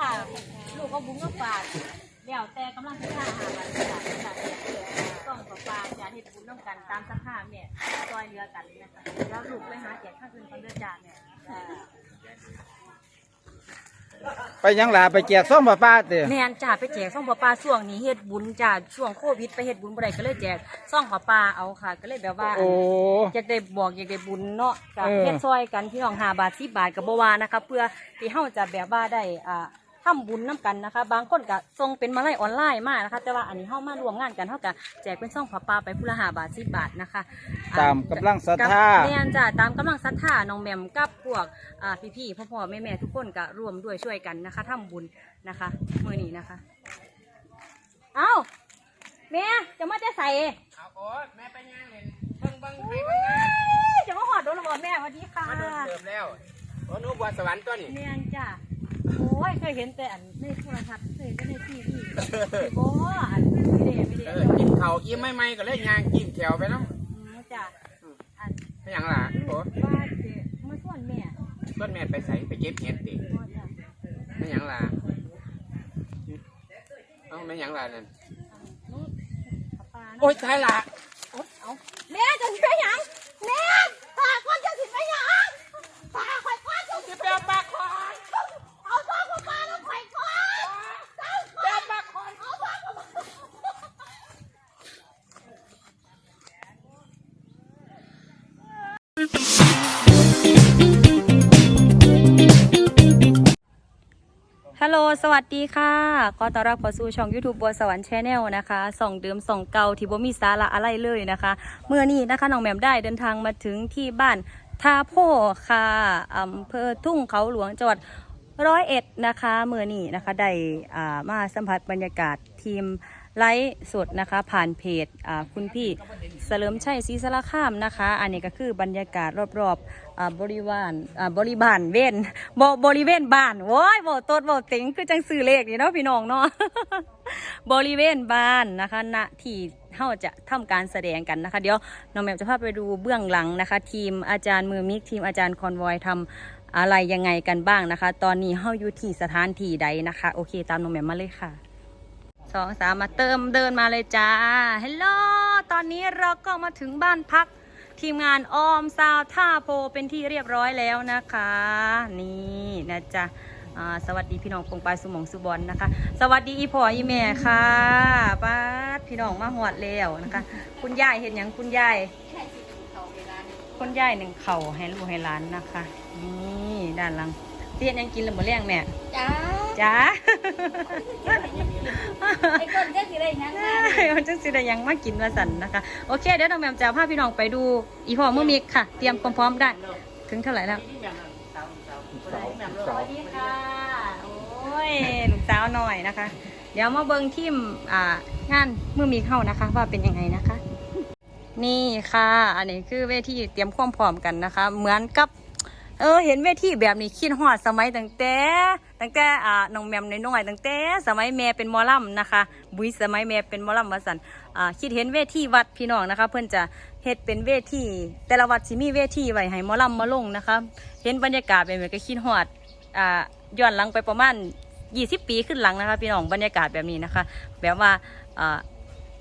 ค่ะลูกก็บุ้งก็ฝากเดี๋ยวแต่กำลังจะฆ่าหาวันจ้ะจ้ะต้องกับปลาจะเห็ดบุญน้ำกันตามสภาพเนี่ยซอยเรือกันนะคะแล้วลูกไปหาแจกข้าวคืนคนเดือดจานเนี่ยจ้ะไปยังหลาไปแจกส้มปลาป้าเด้อแม่นจ้าไปแจกซ่องปลาปลาช่วงนี้เฮ็ดบุญจ้าช่วงโควิดไปเฮ็ดบุญบ่ได้ก็เลยแจกซ่องปลาปลาเอาค่ะ ก็เลยแบบว่าโอ้อยากได้บอกอยากได้บุญเนาะกับเออเฮ็ดซอยกันพี่น้อง5บาท10บาทก็บ่ว่านะคะเพื่อที่เฮาจะแบบว่าได้อ่า ทำบุญน้กันนะคะ บางคนก็ส่งเป็นมาลัยออนไลน์มานะคะ แต่ว่าอันนี้เฮามารวมงานกันเฮาก็แจกเป็นซ่องปลาปลาไปผู้ละ5บาท10บาทนะคะอ่ตามกำลังศรัทธาแม่นจ้ะตามกำลังศรัทธาน้องแหม่มกับพวกอ่าพี่ๆพ่อๆแม่ๆทุกคนก็ร่วมด้วยช่วยกันนะคะทำบุญนะคะมื้อนี้นะคะ เอ้าแม่จะมาจะใส่เอาโอ้ยแม่ไปย่างเลยเบิ่งเบิ่งไปเฮ้เบิ่งมายจะมาหอดโดนระเบิดแม่สวัสดีค่ะมาโดนเติมแล้วโอ้หนูบัวสวรรค์ตัวนี้แม่นจ้ะโอ้ ยเคยเห็นแต่อันในโทรทัศน์เคยเห็นแต่ในทีวีโอ้อันไม่ได้ไม่ได้เออกินข้าวอิ่มไม่ไม่ก็เลยย่างกินแถวไปน้ำอืมจ้ะอันไม่หยังล่ะโอ้ว่าเจ๊มาส่วนแม่ต้นแม่ไปใส่ไปเก็บเห็ดติพ่อจ้ะไม่หยังล่ะเอ้าไม่หยังล่ะนั่นนู้นปลาโอ้ยตายละเอาแม่จะสิไปหยัง ลโหล สวัสดีค่ะขอต้อนรับเข้าสู่ช่อง YouTube บัวสวรรค์ชนแนลนะคะ ส่องเดิมส่องเก่าที่บ่มีสาระอะไรเลยนะคะ เมื่อนี้นะคะน้องแหม่มได้เดินทางมาถึงที่บ้านทาโพค่ะอำเภอทุ่งเขาหลวงจังหวัดร้อยเอ็ดนะคะเมื่อนี้นะคะได้มาสัมผัสบรรยากาศทีมไลฟ์สดนะคะ ผ่านเพจคุณพี่เสลิมชัยศรีสารคามนะคะ อันนี้ก็คือบรรยากาศรอบๆ อ่าบริวารอ่าบริบาลเว้นบบริเวณบ้านโว้ยบ่ตดบ่ต็งคือจังซื้อเลขนี่เนาะพี่น้องเนาะบริเวณบ้านนะคะณที่เฮาจะทำการแสดงกันนะคะ เดี๋ยวน้องแหมวจะพาไปดูเบื้องหลังนะคะ ทีมอาจารย์มือมิกทีมอาจารย์คอนวอยทำอะไรยังไงกันบ้างนะคะ ตอนนี้เฮาอยู่ที่สถานที่ใดนะคะ โอเค ตามน้องแหมวมาเลยค่ะสองสามมาเติมเดินมาเลยจ้าฮัลโหลตอนนี้เราก็มาถึงบ้านพัก ทีมงานออมซาวท่าโพเป็นที่เรียบร้อยแล้วนะคะ นี่นะจ๊ะอ่าสวัสดีพี่น้องปงปายสุหมองสุบอลนะคะ สวัสดีอีพ่ออีแม่ค่ะป้าดพี่น้องมาหอดแล้วนะคะ คุณยายเห็นอย่างคุณยายคุณยายหนึ่งเข่าวให้ลูกให้หล้านนะคะ นี่ด้านหลัง เตี้ยนยังกินหรือบ่เลี้ยงแม่จ้าจ้าไอ้คนก็สิได้หยังไงมันจังสิได้หยังมากินมาสั่นนะคะ โอเค เดี๋ยวน้องแหมมจะพาพี่น้องไปดูอีพ่อมือมิกค่ะ เตรียมพร้อมๆได้ ถึงเท่าไหร่แล้วสวัสดีค่ะโอ้ยลูกสาวหน่อยนะคะ เดี๋ยวมาเบิ้งทีมอ่างานมือมีเข้านะคะ ว่าเป็นยังไงนะคะ นี่ค่ะ อันนี้คือเวทีเตรียมความพร้อมกันนะคะ เหมือนกับ เออเห็นเวทีแบบนี้คิดฮอดสมัยตั้งแต่ตั้งแต่อ่าน้องแมมน้อยๆตั้งแต่สมัยแม่เป็นมอลำนะคะ บุ้ยสมัยแม่เป็นมอลำมมาสันอ่าคิดเห็นเวทีวัดพี่น้องนะคะ เพื่อนจะเฮ็ดเป็นเวทีแต่ละวัดสิมีเวทีไว้ให้มอลำมมาลงนะคะ เห็นบรรยากาศแบบนี้ก็คิดฮอดอ่าย้อนหลังไปประมาณ 20 ปีขึ้นหลังนะคะ พี่น้องบรรยากาศแบบนี้นะคะ แบบว่าอ่า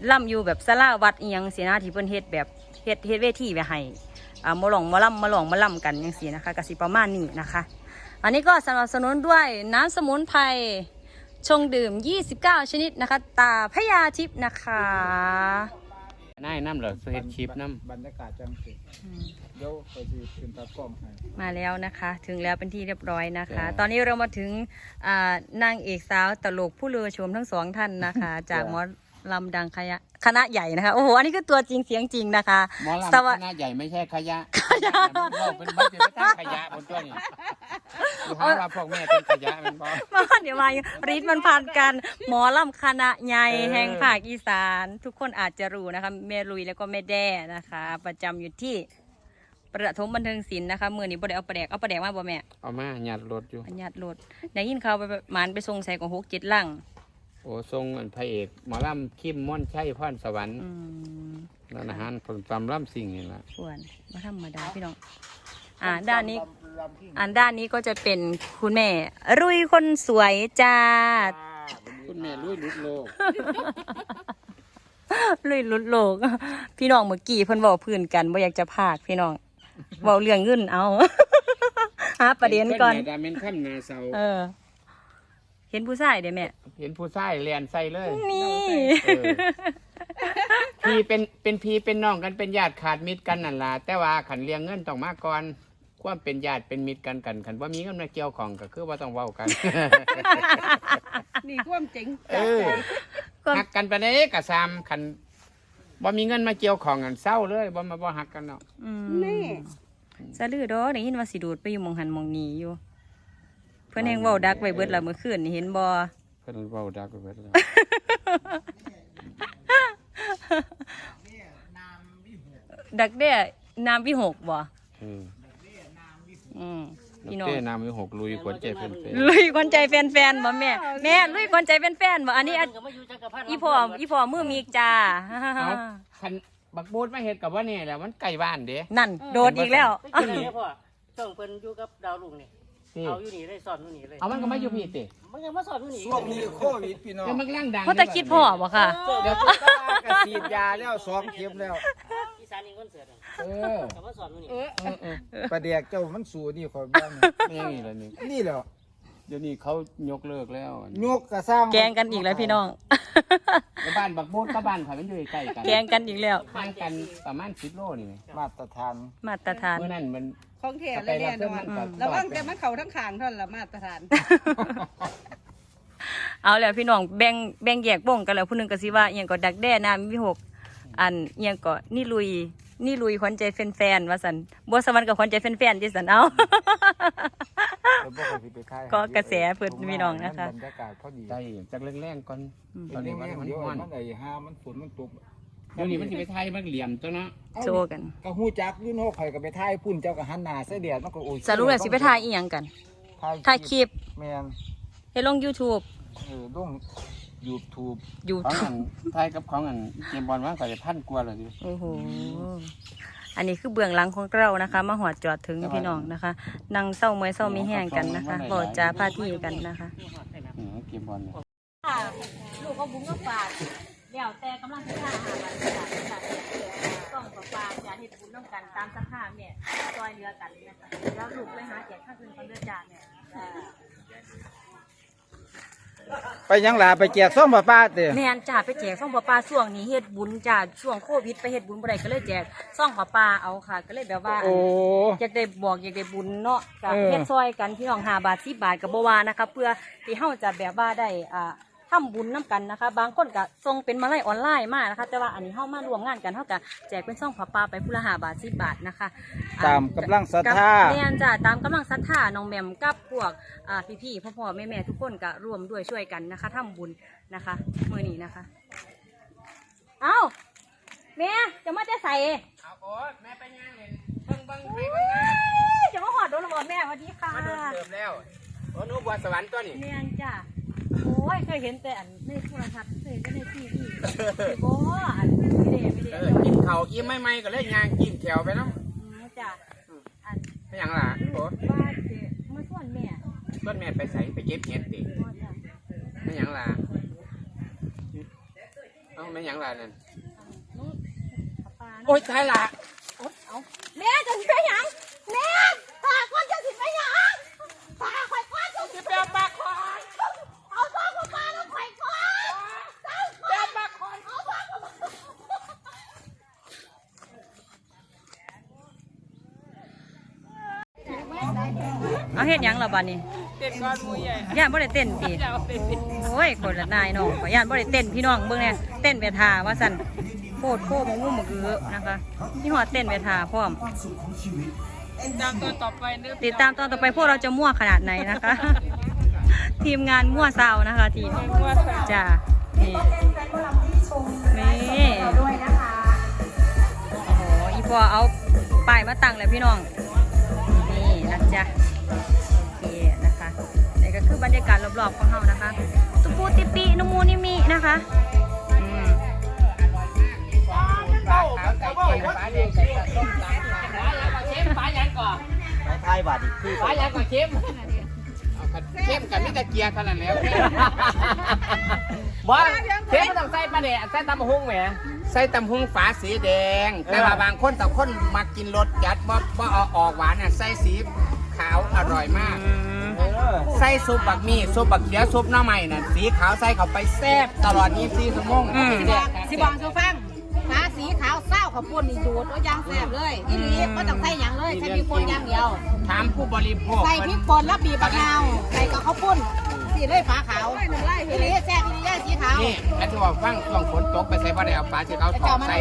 ล่ำอยู่แบบสลาวัดเอียงเสียนาที่เพิ่นเฮ็ดแบบเฮ็ดเฮ็ดเวทีไว้ให้ อ่ามาหลองมาล่ำมาหลองมาล่ำกันอย่างสีนะคะกสิประมาณนี้นะคะ อันนี้ก็สนับสนุนด้วยน้ำสมุนไพรชงดื่ม 29 ชนิดนะคะ ตาพญาทิพย์นะคะนายน้ำเหรอเฮ็ดคลิปน้บรรยากาศจังสิเดี๋ยวไปสิขึ้นตากล้องให้มาแล้วนะคะ ถึงแล้วเป็นที่เรียบร้อยนะคะ ตอนนี้เรามาถึงอ่านางเอกสาวตลกผู้เลือชมทั้งสองท่านนะคะ จากหมอ ลำดังคณะคณะใหญ่นะคะ โอ้โห อันนี้คือตัวจริงเสียงจริงนะคะำหมอลำสวัสขนาดใหญ่ไม่ใช่ขยะขยะ เป็นบัตรเป็นขยะบนตัวนี้ดูหาว่าพวกแม่เป็นขยะเป็นบ่ มาเดี๋ยวมารีดมันผ่านกัน หมอลำคณะใหญ่เออ แห่งภาคอีสาน ทุกคนอาจจะรู้นะคะแม่ลุยแล้วก็แม่แด้นะคะ ประจำอยู่ที่ประถมบันเทิงศิลป์นะคะมือนี้บ่ได้เอาประแดกเอาประแดกมาบ่แม่เอามาหยัดรถอยู่ อัญญาตโหลดได้ยินเขาวไปหมานไปส่งใส่ของหกเจ็ดลัง โอ้ทรงอันพระเอกหมอลำคิมม่อนชัยพรสวรรค์อืมร้านอาหารคนตำลำสิ่งนี่แหละส่วนมาธรรมดาพี่น้อง อ่า ด้านนี้ลลำที่อันด้านนี้ก็จะเป็นคุณแม่ รุยคนสวยจ้า คุณแม่ลุยลุดโลกลุยลุดโลก พี่น้องเมื่อกี้เพิ่นบอกพื้นกันว่าอยากจะพากพี่น้องเว้าเรื่องเงินเอา หาประเด็นก่อนเพิ่แม่ดาเมนขั้นนาเซาเออ เห็นผู้ชายเด้แม่ เห็นผู้ชายเรียนใส่เลยนี่ เออพี่เป็นเป็นพี่เป็นน้องกันเป็นญาติขาดมิตรกันนั่นล่ะแต่ว่าขันเลี้ยงเงินต้องมาก่อนความเป็นญาติเป็นมิตรกันกันขันว่ามีเงินมาเกี่ยวของก็คือว่าต้องเว้ากัน นี่ความจริงเออหักกันไปได้กะซามขันบ่มีเงินมาเกี่ยวของกันเศร้าเลยบ่มาบ่หักกันเนาะอืมนี่ สะลือดอได้ยินว่าสิดูดไปอยู่หมองหันหมองนี้อยู่ เพิ่นแฮงเว้าดักไว้เบิดละเมื่อคืนนี่เห็นบ่เพิ่นเว้าดักไปเบิดแล้วดักแด้น้ำวิหกบ่เอออืมพี่พี่น้น้อองงน้ำมีหกลุยขวัญใจเพิ่นเป็นลุยคนใจแฟนๆบ่แม่แม่ลุยคนใจแฟนๆบ่อันนี้อันอีพ่ออีพ่อมือมีกจ้าเอาคันบักบูดมาเฮ็ดกับว่านี่แหละมันใกล้บ้านเด้นั่นโดดอีกแล้วไปกินเลยพ่อช่องเพิ่นอยู่กับดาวลุงนี่ นี่เอาอยู่นี่เลยสอนอยู่นี่เลยเอามันก็มาอยู่พี่ติมันยังมาสอนอยู่นี่ช่วงนี้โควิดพี่น้องก็มันกำลังดังเพราะแต่คิดพ่อบ่ค่ะ เดี๋ยวกระสีดยาแล้วสองเข็มแล้วอีสานนี่คอนเสิร์ตอะเออแต่มาสอนอยู่นี่เออเออประเดียกเจ้ามันสูนี่ขอยบ้างไม่อย่างนี้แล้วนี่นี่แหละเดี๋ยวนี้เขายกเลิกแล้วยกกระสร้างแกงกันอีกแล้วพี่น้องแล้วบ้านบักบูดกับบ้านข่อยมันอยู่ใกล้กันแกงกันอีกแล้วห่างกันประมาณ10โลนี่แหมมาตรฐานมาตรฐานเมื่อนั้นมัน ของแท้เลยแน่นอนอืมระวังแต่มันเข่าทั้งขางเท่านั้นละมาตรฐาน เอาแล้วพี่น้องแบ่งแบ่งแยกวงกันแล้วผู้หนึงก็สิว่าอีหยังก็ดักแด้น้ำวิหก อันอีหยังก็นี่ลุย นี่ลุยขวัญใจแฟนๆว่าซั่นบัวสวรรค์กับขวัญใจแฟนๆจิซั่นเอาแล้วบ่ค่อยสิไปขายก็กระแสเพิ่นพี่น้องนะคะ บรรยากาศพอดีได้จักแรงๆก่อนอืมตอนนี้มันแม่งมันเดี๋ยวฮ้อน มันไอ้ห้ามันฝนมันตก เดี๋ยวนี้มันสิไปไทยมันเหลี่ยมตัวเนาะโชว์กัน ก็ฮู้จักอยู่เนาะข่อยก็ไปถ่ายพุ่นเจ้าก็หันหน้าใส่แดดมันก็โอ้ยสรุปแล้วสิไปถ่ายอีหยังกันถ่ายคลิปแม่นเฮ็ดลง YouTube เออลง YouTube อยู่ของอันไทยกับของอันเกมบอลว่าก็จะพันกว่าแล้วดิโอ้โห อันนี้คือเบื้องหลังของเรานะคะ มาหอดจอดถึงพี่น้องนะคะนั่งเศร้าเมื่อยเศร้ามีแห้งกันนะคะบอกจาพาที่กันนะคะ อืมเกมบอลเนี่ย ลูกก็บุ้งก็ฝาก เดี๋ยวแต่กำลังจะทาอาหารกันต้องกับฝากจะเห็ดบุญน้ำกันตามสภาพเนี่ยซอยเรือกันนะคะแล้วลูกไปหาแจกข้างคืนคนเรือจานเนี่ยไปยังหลาไปแจกซ่อมป้าป้าเด้อแม่นจ่าไปแจกซ่องปลาปลาช่วงนี้เฮ็ดบุญจ่าช่วงโควิดไปเฮ็ดบุญบ่ได้ก็เลยแจกซ่องปลาปลาเอาค่ะ ก็เลยแบบว่า โอ้ อยากได้บอกอยากได้บุญเนาะกับเออ เฮ็ดซอยกันพี่น้องหาบาทสิบาทกับบ่ว่านะคะเพื่อที่เฮาจะแบบว่าได้อ่า ทำบุญน้กันนะคะ บางคนก็ส่งเป็นมาลัยออนไลน์มานะคะ แต่ว่าอันนี้เฮามารวมงานกันเฮาก็แจกเป็นซ่องผ้าป่าไปผู้ละห้าบาทสิบบาทนะคะอ่ตามกำลังศรัทธากับแม่นจ้ะตามกำลังศรัทธาน้องแหม่มกับพวกอ่าพี่ๆพ่อๆแม่ๆทุกคนก็ร่วมด้วยช่วยกันนะคะทำบุญนะคะมื้อนี้นะคะ เอ้าแม่จะมาจะใส่เอาโอ๊ตแม่ไปย่างเล่นเบิ่งเบิ่งให้เฮ้เบิ่งงานยจะมาหอดโดนระเบิดแม่สวัสดีค่ะมาโดนเติมแล้วโอ้หนูบัวสวรรค์ตัวนี้เนียนจ้ะ โอ้ยเคยเห็นแต่อันในโทรทัศน์เคยเห็นแต่ในทีวีโอ้อันไม่ได้ไม่ได้เออกินข้าวอิ่มไม่ๆก็เลยย่างกินแถวไปเนาะอืมจ้ะอันไม่หยังล่ะโอ้ว่าเจ๊มาส่วนแม่ต้นแม่ไปใส่ไปเก็บเห็ดดิพ่อจ้ะไม่หยังล่ะเอ้าไม่หยังล่ะนั่นนู้นขับปลาเนาะโอ๊ยตายละเอาแม่จะช่วยยังแม่ เอาเฮ็ดหยังล่ะบัดนี้เด็กก้อนมูใหญ่ย่านบ่ได้เต้นติโอ้ยคนละนายน้องขอย่านบ่ได้เต้นพี่น้องเบิ่งแน่เต้นเวทาว่าซั่นโคตรโคมงุ่มมะเกือนะคะนี่ฮอดเต้นเวทาพร้อมตามตัวต่อไปเด้อติดตามตอนต่อไปพวกเราจะมั่วขนาดไหนนะคะ ทีมงานมั่วซาวนะคะทีมว่าสาวจ้านี่ นี่โอ้โหอีพอเอาป้ายมาตั้งแล้วพี่น้อง นี่นะจ๊ะโอเคนะคะนี่ก็ คือบรรยากาศรอบๆของเรานะคะตุปูติปีนมูนิมินะคะอืมปลาขาวใส่เกลือปลาแดงใส่ส้มตำเชฟปลายังก่อนปทายบาดอีกคือฟ้ายังก็เข้มเอากันเข้มกันไม่ตะเกียร์เท่านั้นแล้วบ่เทปมันต้องใส่ปลาแดกใส่ตำบักหุ่งแหมใส่ตำหุงฝาสีแดง แต่ว่าบางคนแต่คนมากินรสจัดบ่บ่เอาออกหวานน่ะใส่สีขาวอร่อยมากเออ ใส่ซุปบักมี่ซุปบักเขียวซุปหน้ำใหม่น่ะสีขาวใส่เข้าไปแซ่บตลอด24ชั่วโมงอืมแซ่บสิบอกสุฟังฟ้าสีขาวเศร้าขับปุ่นนี่ดูดเอายางแสบเลยอีหลีก็ต้องใส่หยังเลยใส่พริกป่นอย่างเดียว ถามผู้บริโภคใส่พริกป่นแล้วบีบมะนาวใส่กับข้าวปุ้น สีเลยฟ้าขาวอีหลีแซ่บอีหลีย่าสีขาวนี่แล้วที่ว่าฟังช่วงฝนตกไปใส่บ่ได้เอาปลาที่เขาถอดใส่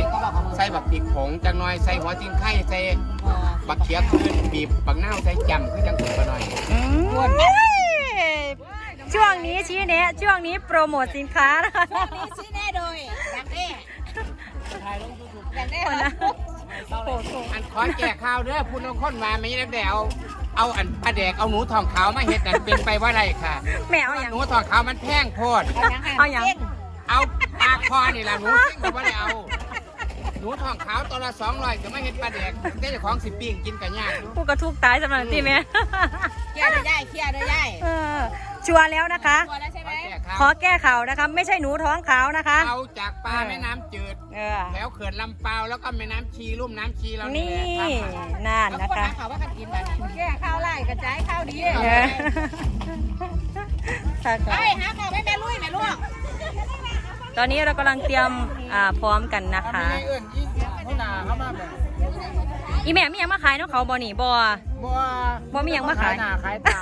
ใส่บักพริกผงจังหน่อยใส่หัวจิ้งไข่ใส่บักเขียคืนบีบบักนาวใส่จำคือจังสุกไปหน่อยอืมช่วงนี้ชี้แนะช่วงนี้โปรโมทสินค้านะคะช่วงนี้ซื้อแน่โดยอยากแน่อยากแน่คนนะอันขอแก้ข่าวเด้อพูดน้องคนมาไม่ได้เอา เอาอันปลาแดกเอาหนูทองขาวมาเฮ็ดนั่นเป็นไปว่าไรค่ะแมวอย่างหนูทองขาวมันแพงโพด เอาอย่างเอาปลาคอนี่ล่ะหนูซิ่งก็บ่ได้เอาหนูทองขาวตัวละสองร้อยจะไม่เห็นปลาแดกได้เจ้าของสิปิ้งกินกันยากผู้กระทุกตายสำหรับที่แม่เคลียร์ได้ย่ายเคลียร์ได้ย่ายเออชัวร์แล้วนะคะตัวแล้วใช่ไหมแก้ ข่าวขอแก้ข่าวนะคะ ไม่ใช่หนูท้องขาวนะคะ เอาจากปลาแม่น้ำจืดเออ แถวเขื่อนลำเปาวแล้วก็แม่น้ำชีลุ่มน้ำชีเรานี่นี่แหละครับนั่นเอานะคนคะ หาข่าวว่ากันกินแบบแก้ข้าวไล่กระจายข้าวดีเออค่ะไปหาข่าวแม่แม่ลุยแม่ลูกตอนนี้เรากำลังเตรียมอ่าพร้อมกันนะคะไม่เอื้อนยี่เขาหนาเขามาแบบ อีแม่มีหยังมาขายเนาะเขาบอนี่บอบ่บ่มีหยังมาขาย หน้าขายตา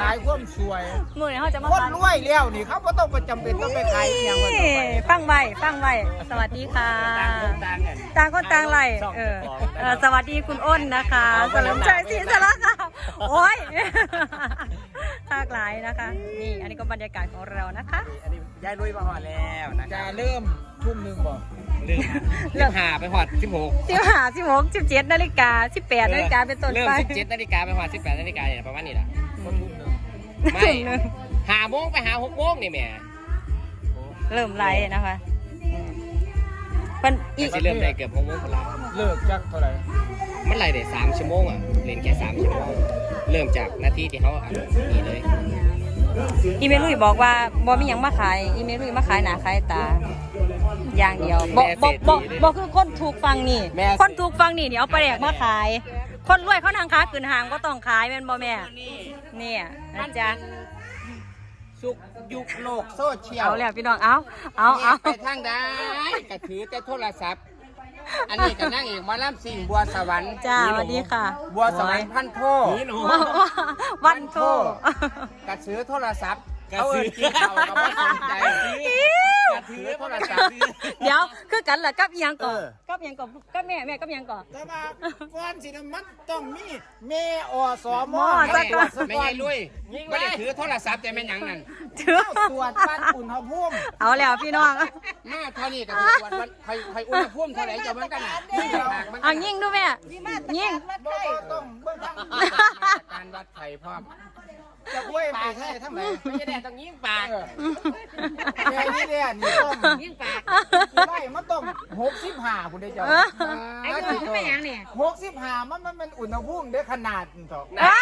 ขายความสวย มือนี้เขาจะมาคนขายรวยแล้วนี่เขาก็ต้องประจำเป็นต้องไปขายอหย่างวันต่อไปฟังไว้ฟังไว้สวัสดีค่ะ ต่างคนต่างไหลเออเออสวัสดีคุณอ้นนะคะเสริมใจศรีสาระค่ะโอ้ยทากหลายนะคะ นี่อันนี้ก็บรรยากาศของเรานะคะ อันนี้ ยายลุยมาหอดแล้วนะจะเริ่มทุ่มหนึ่งบ่ลืมลืมหาไปหอดสิบหกสิบห้าสิบหกสิบเจ็ดนาฬิกาสิบแปดนาฬิกาเป็นต้นเริ่มไปสิบเจ็ดนาฬิกาไปหอดสิบแปดนาฬิกาเนี่ยประมาณนี้แหละคนทุ่มหนึ่งไม่ทุ่มหนึ่งหาโมงไปหาหกโมงนี่แหม่เริ่มไล่นะคะอืมเพิ่นอีแต่สิเริ่มได้เกือบหกโมงคนละเลิกจักเท่าไหร่มันไหลได้สามชั่วโมงอะเล่นแค่สามชั่วโมง เริ่มจากนาทีที่เขาอะนี่เลย อีเมลุยบอกว่าบอมีหยังมาขายอีเมลุยมาขายหนาขายตาอย่างเดียวบอกบอกบอกบอกคือคนถูกฟังนี่คนถูกฟังนี่เดี๋ยวเอาไปแดกมาขาย คนรวยเขาทางค้าขืนหางก็ต้องขายแม่นบ่แม่เนี่ยนะจ๊ะสุกยุคโลกโซเชียลเอาแล้วพี่น้องเอาเอาเอา ไปทางใดก็ถือแต่โทรศัพท์ อันนี้ก็นั่งเอกหมาล่ำสิงบัวสวรรค์จ้าสวัสดีค่ะ บัวสวรรค์พันโทนี่หนู วันโท กระสือโทรศัพท์เขาเอิ้นกินเขาก็บ่สนใจ เดี๋ยวคือกันเหรอกับอีหยังก่อนเออ กับอีหยังก่อนกับแม่แม่กับอีหยังก่อน แต่ว่าก่อนสินะมันต้องมีแม่อสมหม้อไม่สักใช่ไม่ใช่ลุยไม่ได้ถือโทรศัพท์แต่แม่นหยังนั่นถือ ตรวจวัดอุณหภูมิเอาแล้วพี่น้องมาเท่านี้ก็ถือวันวันใครใครอุณหภูมิเท่าไหร่จะเหมือนกันน่ะยิ่งหากมันเอายิงดูแม่ยิงบ่บ่ต้องเบิ่งทางการวัดไข่พร้อม จะกล้วยไปแท้ทั้งไหนไม่ใช่แดดต้องยิงปากเออแม่นี่เนี่ยนี่ต้องยิ่งปากไล่มันต้องหกสิบห้าคุณได้เจ้าไอ้คนที่ไม่ยังเนี่ยหกสิบห้ามันมันเป็นอุณหภูมิได้ขนาดนี้เถอะอ้า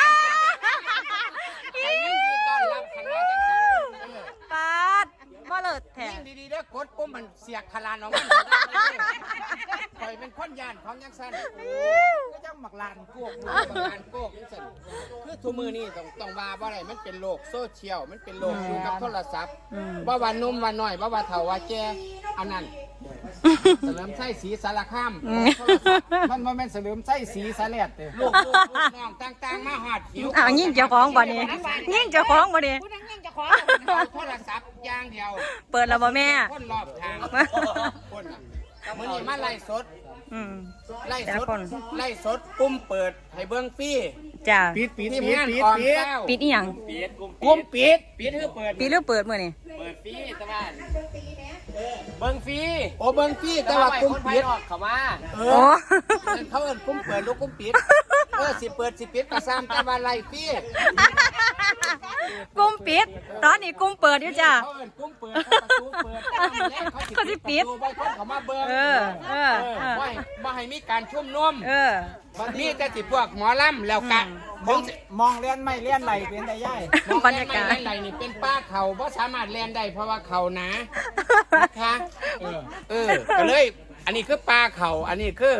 ใครยิ่งดีต้อนรับคันว่าจังสันเออปาดบ่เลิศแท้ยิ่งดีๆเด้อกดปุ่มมันเสียกขลานออกมาคอยเป็นคนย่านของยังสัน ก็จังหมักลานกวกประการโกกยังสันคือทุกมือนี่ต้องต้องว่าบ่ได้มันเป็นโลกโซเชียลมันเป็นโลกอยู่กับโทรศัพท์ว่าว่าหนุ่มว่าน้อยว่าว่าเฒ่าว่าแก่อันนั้นเสริมไส้สีสารคามโทรศัพท์มันมันเป็นเสลิมไส้สีสาแลดเด้ลูกลูกลูกน้องต่างๆมาหอดหิวอ้าวยิงเจ้าของบ่นี่ยิงเจ้าของบ่นี่ผู้นั่งยิ่งจะขอเอาโทรศัพท์อย่างเดียว เปิดแล้วบ่แม่ คนรอบทางคนน่ะ มื้อนี้มาไล่สด อืม ไล่แต่สละดคน ไล่สดปุ่มเปิดให้เบิ่งฟรีจ้าปิดปิดทีมปิดงานปิดออมปิดเก้าปิดอีหยังปิดกุมกลมปิดปิดคือเปิดปิดหรือเปิดมื้อนี่เปิดฟรีตะวันเบิ้งฟรีโอ้เบิ่งฟรีแต่ว่าปุ่มคนภาปิยดนอกเข้ามาเอโอ้อนั่นเขาเอิ้นปุ่มเปิดลูกปุ่มปิด เออสิเปิดสิปิดก็ซ้ำแต่ว่าไล่ฟรีกลุ่มปิด ตอนนี้กลุ่มเปิดอยู่จ้าเขาเอิ้นกุ้งเปิดเขาประตูเปิดเขาเขาสิปิดประตูไว้คนเขามาเบิ่งเออเออเออบ่ให้บ่ให้มีการชุมนุมเออมีแต่สิพวกหมอลำแล้วกะมองมองเลี้ยนไม่เลี้ยนไหลเป็นแต่ย่ายบรรยากาศไม่ไรนี่เป็นป้าเขาเพราะสามารถเล่นได้เพราะว่าเขาหนานะคะเออเออก็เลย อันนี้คือป้าเขาอันนี้คือ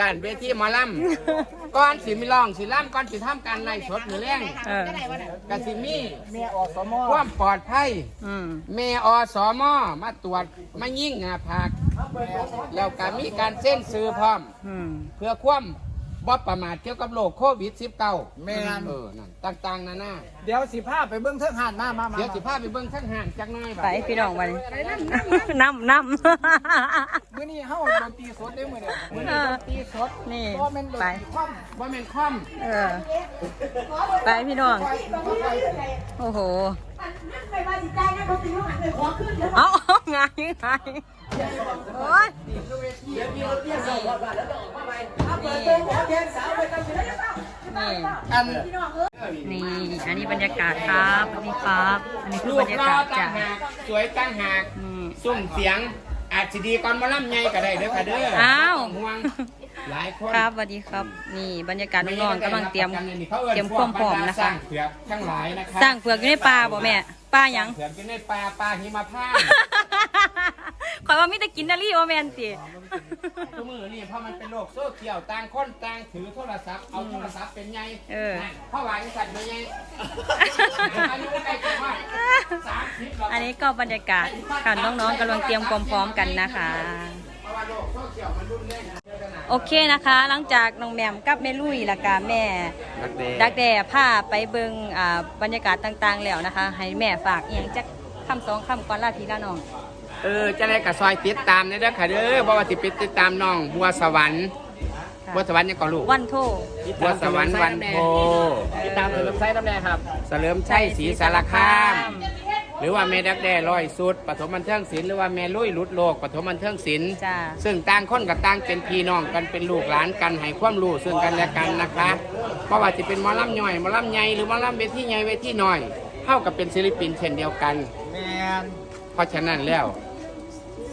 ด้านเวทีหมอลำก่อนสิมีร้องสิล่ำก่อนสิทำการไล่สดหรือแรงเออ กสิมีเมียออกสมอความปลอดภัย อืมเมอสมมาตรวจมายิ่งหน้าผากแล้วก็มีการเส้นซื้อพร้อม อืม เพื่อความ บ่ประมาทเกี่ยวกับโรคโควิด -19 แม่น เออนั่นต่างๆนานาเดี๋ยวสิพาไปเบิ้งเทิงหานมามามาเดี๋ยวสิพาไปเบิ่งทั้งห่างจักหน้อยบัดไปพี่น้องวันน้ำน้ำ มื้อนี้เฮาดนตรีสดได้มื้อนี้มื้อเอนี้อดนตรีสดนี่ก็แม่นดนไป ตรีคว่ว่าแม่นคว่เออ ไปพี่น้อง โอ้โห เอาเอาไงไงโอ้ยนี่ำอันนี่อันนี้บรรยากาศครับอันนี้ครับ อันนี้ำคือลูบรกรยาเรากาศต่าจ้ะงหากสวยต่างหากนี่ซุ่มเสียงอาจสิดีก่อนหมาล่ำใหญ่ก็ได้เด้อค่ะเด้ออ้าวบ่ต้องห่วง หลายคนครับสวัสดีครับ นี่บรรยากาศน้องๆกำลังเตรียม เตรียมความพร้อมนะสร้าคะงเผือกทั้งหลายนะคะสร้างเผือกอยู่ในป่าบ่แม่ป่าหยังเผือกกินในปลาปลาหิมพานต์ขอยว่ามีแต่กินนารี่ว่าแม่นสิทุกมือนี่เพราะมันเป็นโลกโซเชียลต่างคนต่างถือโทรศัพท์เอาโทรศัพท์เป็นไงเออนั่นเพราะว่าไอ้สัตว์เป็นไงอายุใกล้จะว่าสามสิบแล้วอันนี้ก็บรรยากาศค่ะน้องๆกำลังเตรียมความพร้อมกันนะคะเพราะว่าโลกโซเชียลมันรุนแรง โอเคนะคะ หลังจากน้องแหม่มกับแม่ลุยและกาแม่ดักแด่พาไปเบิงอ่าบรรยากาศต่างๆ แล้วนะคะ ให้แม่ฝากเอียงจักคำสองคำก่อนลาพี่ลาน้อง เออจะได้กับซอยติดตามเด้อค่ะเด้อเพราะว่าติดติดตามน้องบัวสวรรค์ค่ะบัวสวรรค์ยังก่อนลูกวันโท บัวสวรรค์วันโพติดตามในเว็บไซต์น้ำแดงครับ เสลิมชัยศรีสารคาม หรือว่าแม่ดักแด้ร้อยสุดปฐมบันเทิงศิลป์หรือว่าแม่ลุยหลุดโลกปฐมบันเทิงศิลป์จ้า ซึ่งต่างคนกับต่างเป็นพี่น้องกันเป็นลูกหลานกันให้ความรู้ซึ่งกันและกันนะคะเพราะว่าจะเป็นหมอลำย่อยหมอลำใหญ่หรือหมอลำเวทีใหญ่เวทีน้อยเท่ากับเป็นศิลปินเช่นเดียวกัน แมนเพราะฉะนั้นแล้ว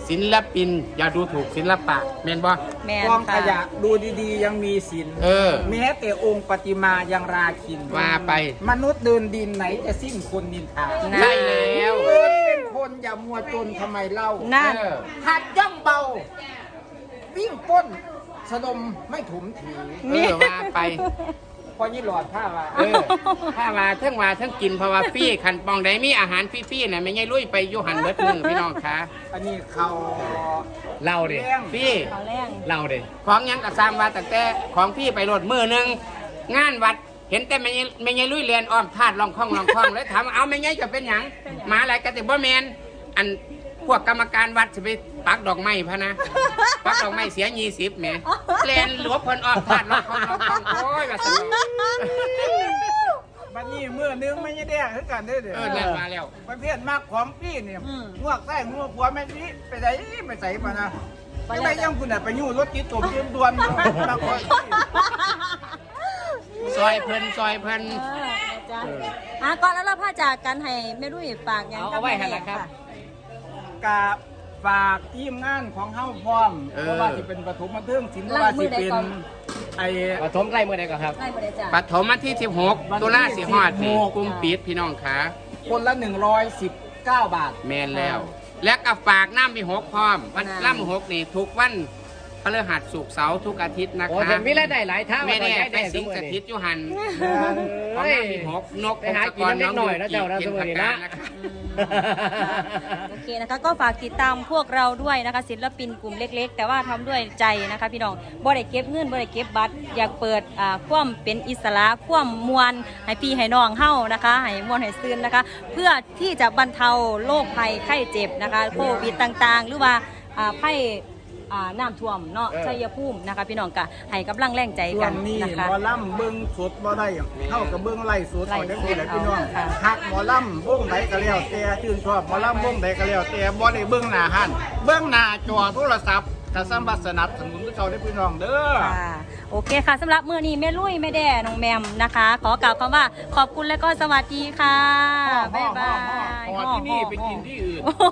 ศิลปิน อย่าดูถูกศิลปะเมนบ่แม่นกองขค่ะยะดูดีๆ ยังมีศิลเออ แม้แต่องค์ปฏิมายังราคินว่าไป มนุษย์เดินดินไหนจะสิ้นคนนินทานั่นใช่แล้วเกิดเป็นคนอย่ามัวจนทำไมเล่านั่น เออ หัดย่องเบา วิ่งปล้นสะดมไม่ถุมถี เออว่าไป พอยี่หลอดผ้าว่าเออถ้ามาเทั้งมาเทั้งกินเพราะว่าฟรีขันปองใดมีอาหารฟรีๆน่ะไม่ใช่ลุยไปอยูหันเบิดมือพี่น้องคะอันนี้เขาเล่าเด็ฟรีเอาแรงเล่าเด็ของหยังกระซามว่าแต่แต่ของพี่ไปโหลดมือหนึงงานวัดเห็นแต่ไม่ใช่ไม่ใช่ลุยเรียนอ้อมธาตุลองคล้องลองคล้องเลยถามว่าเอาไม่ใช่จะเป็นหยังหมาอะไรกติบ่แมนอันพวกกรรมการวัดจะไปปักดอกไม้พะนะปักดอกไม้เสียยี่สิบแหม เรียนหลวงพนอ้อมธาตุลองคล้องลองคล้องโอ้ยว่าสนุกบันนี้เมื่อนึงไม่ใช่แดงคือกันเด้อเด้เออนั่นมาแล้วประเภทมากของพี่เนี่ยงวกใต้งวกหัวแม่นี่ไปไหนไปใส่ปะนะยังไงยังคุณน่ะไปยู่รถจิตตมยืนดวนอยู่มาขอพี่ซอยเพิ่นซอยเพิ่น เออจ้าอะก่อนแล้วเราพาจากกันให้แม่ลุยฝากหยังเอากับเอาไว้แม่หั่นล่ะครับค่ะกะ ฝากทีมงานของเฮาพร้อมเออ เพราะว่าสิเป็นปฐมบันเทิงศิลป์เพราะว่าสิเป็นไอ้ ปฐมใกล้เมื่อใดก่อนครับ ไล่บ่ได้จ้าปฐมวันที่ 16 ตุลาสิฮอดนี่กลุ่มปิดพี่น้องขาคนละ 119 บาท แมนแล้ว และก็ฝากน้ำมีหกพร้อมวันล่ำหกนี่ทุกวันพ ฤหัสศุกร์เสาร์ทุกอาทิตย์นะโอ้คะถึงมีรายได้หลายทางแม่เนี่ยว่าไปได้สิงสสถิตอยู่หันของเฮ้ยน้ำมีหกนกไปหากินน้ำเล็กหน่อยนะเจ้านะเห็นสมุปากนกานะนะคะโอเคนะคะก็ฝากติดตามพวกเราด้วยนะคะศิลปินกลุ่มเล็ก ๆ แต่ว่าทำด้วยใจนะคะพี่น้องบ่ได้เก็บเงินบ่ได้เก็บบัตรอยากเปิดอ่าความเป็นอิสระความมวลให้พี่ให้น้องเฮานะคะให้มวลให้ซื่นนะคะ เพื่อที่จะบรรเทาโรคภัยไข้เจ็บนะคะโควิดต่างๆ หรือว่าอ่าภัย อ่าน้ำท่วมเนาะเออ ชัยภูมินะคะ พี่น้องก็ให้กำลังแรงใจส่วกันนนี้นะคะ หมอลำเบิ้งสดบ่ได้เท่ากับเบิ้งไล่สดเอาจังซี่แหละพี่น้องค่ะ หักหมอลำวงใดก็แล้วแต่ชื่นชอบหมอลำวงใดก็แล้วแต่บ่ได้เบิ้งหน้าหันเบิ้งหน้าจอโทรศัพท์ถ้าสำบัสนับสนุนคือเขาได้อพี่น้องเด้อ ค่ะโอเคค่ะสำหรับมื้อนี้แม่ลุยแม่แด่น้องแมมนะคะ ขอกล่าวคำว่าขอบคุณและก็สวัสดีค่ะบ๊ายบายพอที่นี่ไปกินที่อื่นโอ้โห